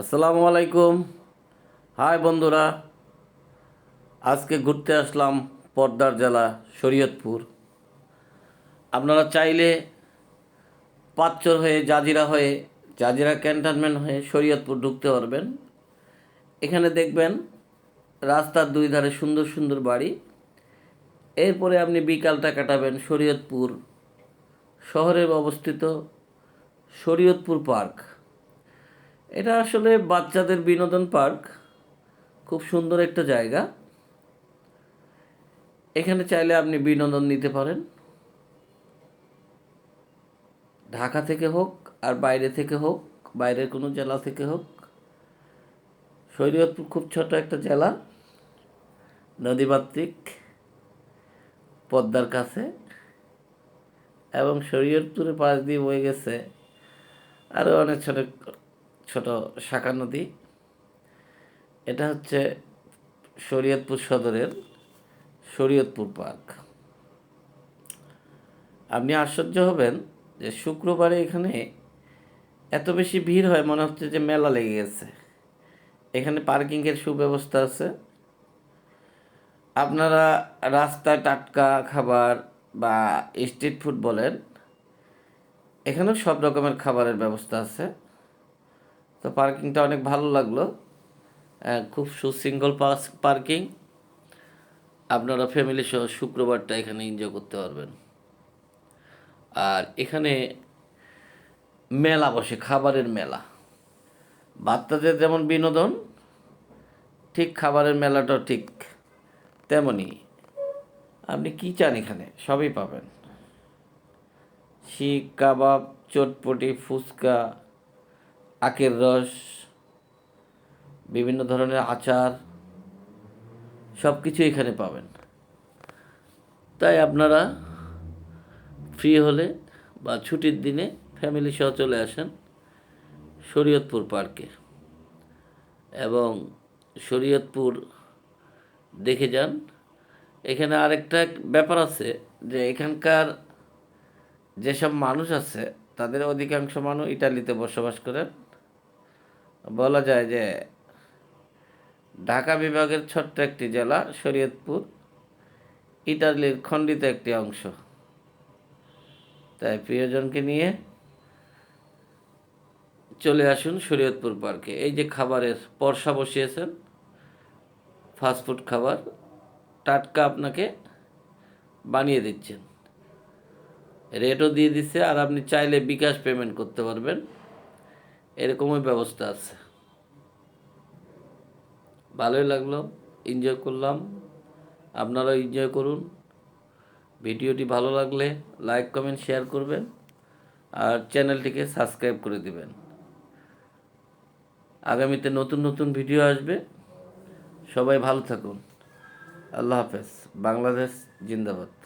আসসালামু আলাইকুম। হাই বন্ধুরা, আজকে ঘুরতে আসলাম পর্দার জেলা শরীয়তপুর। আপনারা চাইলে পাঁচচর হয়ে জাজিরা হয়ে, জাজিরা ক্যান্টনমেন্ট হয়ে শরীয়তপুর ঢুকতে পারবেন। এখানে দেখবেন রাস্তার দুই ধারে সুন্দর সুন্দর বাড়ি। এরপরে আপনি বিকালটা কাটাবেন শরীয়তপুর শহরে অবস্থিত শরীয়তপুর পার্ক। এটা আসলে বাচ্চাদের বিনোদন পার্ক। খুব সুন্দর একটা জায়গা। এখানে চাইলে আপনি বিনোদন নিতে পারেন। ঢাকা থেকে হোক আর বাইরে থেকে হোক, বাইরের কোনো জেলা থেকে হোক। শরীয়তপুর খুব ছোট একটা জেলা। নদীমাতৃক, পদ্মার কাছে। এবং শরীয়তপুরের পাশ দিয়ে বয়ে গেছে আরও অনেক ছোট ছোট শাখা নদী। এটা হচ্ছে শরীয়তপুর সদরের শরীয়তপুর পার্ক। আপনি আশ্চর্য হবেন যে শুক্রবারে এখানে এত বেশি ভিড় হয়, মনে হচ্ছে যে মেলা লেগে গেছে। এখানে পার্কিংয়ের সুব্যবস্থা আছে। আপনারা রাস্তায় টাটকা খাবার বা স্ট্রিট ফুড বলেন, এখানেও সব রকমের খাবারের ব্যবস্থা আছে। তো পার্কিংটা অনেক ভালো লাগল। খুব সুশৃঙ্খল পাস- পার্কিং। আপনারা ফ্যামিলি সহ শুক্রবারটা এখানে এনজয় করতে পারবেন। আর এখানে মেলা বসে, খাবারের মেলা। বাচ্চাদের যেমন বিনোদন, ঠিক খাবারের মেলাটাও ঠিক তেমনই। আপনি কি চান এখানে? সবই পাবেন। শিক কাবাব, চটপটি, ফুচকা আখের রস, বিভিন্ন ধরনের আচার সব কিছু এখানে পাবেন। তাই আপনারা ফ্রি হলে বা ছুটির দিনে ফ্যামিলি সহ চলে আসেন শরীয়তপুর পার্কে এবং শরীয়তপুর দেখে যান। এখানে আরেকটা ব্যাপার আছে যে এখানকার যেসব মানুষ আছে তাদের অধিকাংশ মানুষ ইটালিতে বসবাস করেন। বলা যায় যে ঢাকা বিভাগের ছোট্ট একটি জেলা, শরীয়তপুর। ইটালির খণ্ডিত একটি অংশ। তাই প্রিয়জনকে নিয়ে চলে আসুন শরীয়তপুর পার্কে। এই যে খাবারের পরশা বসিয়েছেন ফাস্টফুড খাবার, টাটকা আপনাকে বানিয়ে দিচ্ছেন। রেটও দিয়ে দিচ্ছে, আর আপনি চাইলে বিকাশ পেমেন্ট করতে পারবেন। এরকমই ব্যবস্থা আছে। ভালোই লাগল এনজয় করলাম। আপনারাও এনজয় করুন। ভিডিওটি ভালো লাগলে লাইক কমেন্ট শেয়ার করবেন আর চ্যানেলটিকে সাবস্ক্রাইব করে দিবেন। আগামীতে নতুন নতুন ভিডিও আসবে। সবাই ভালো থাকুন। আল্লাহ হাফেজ। বাংলাদেশ জিন্দাবাদ।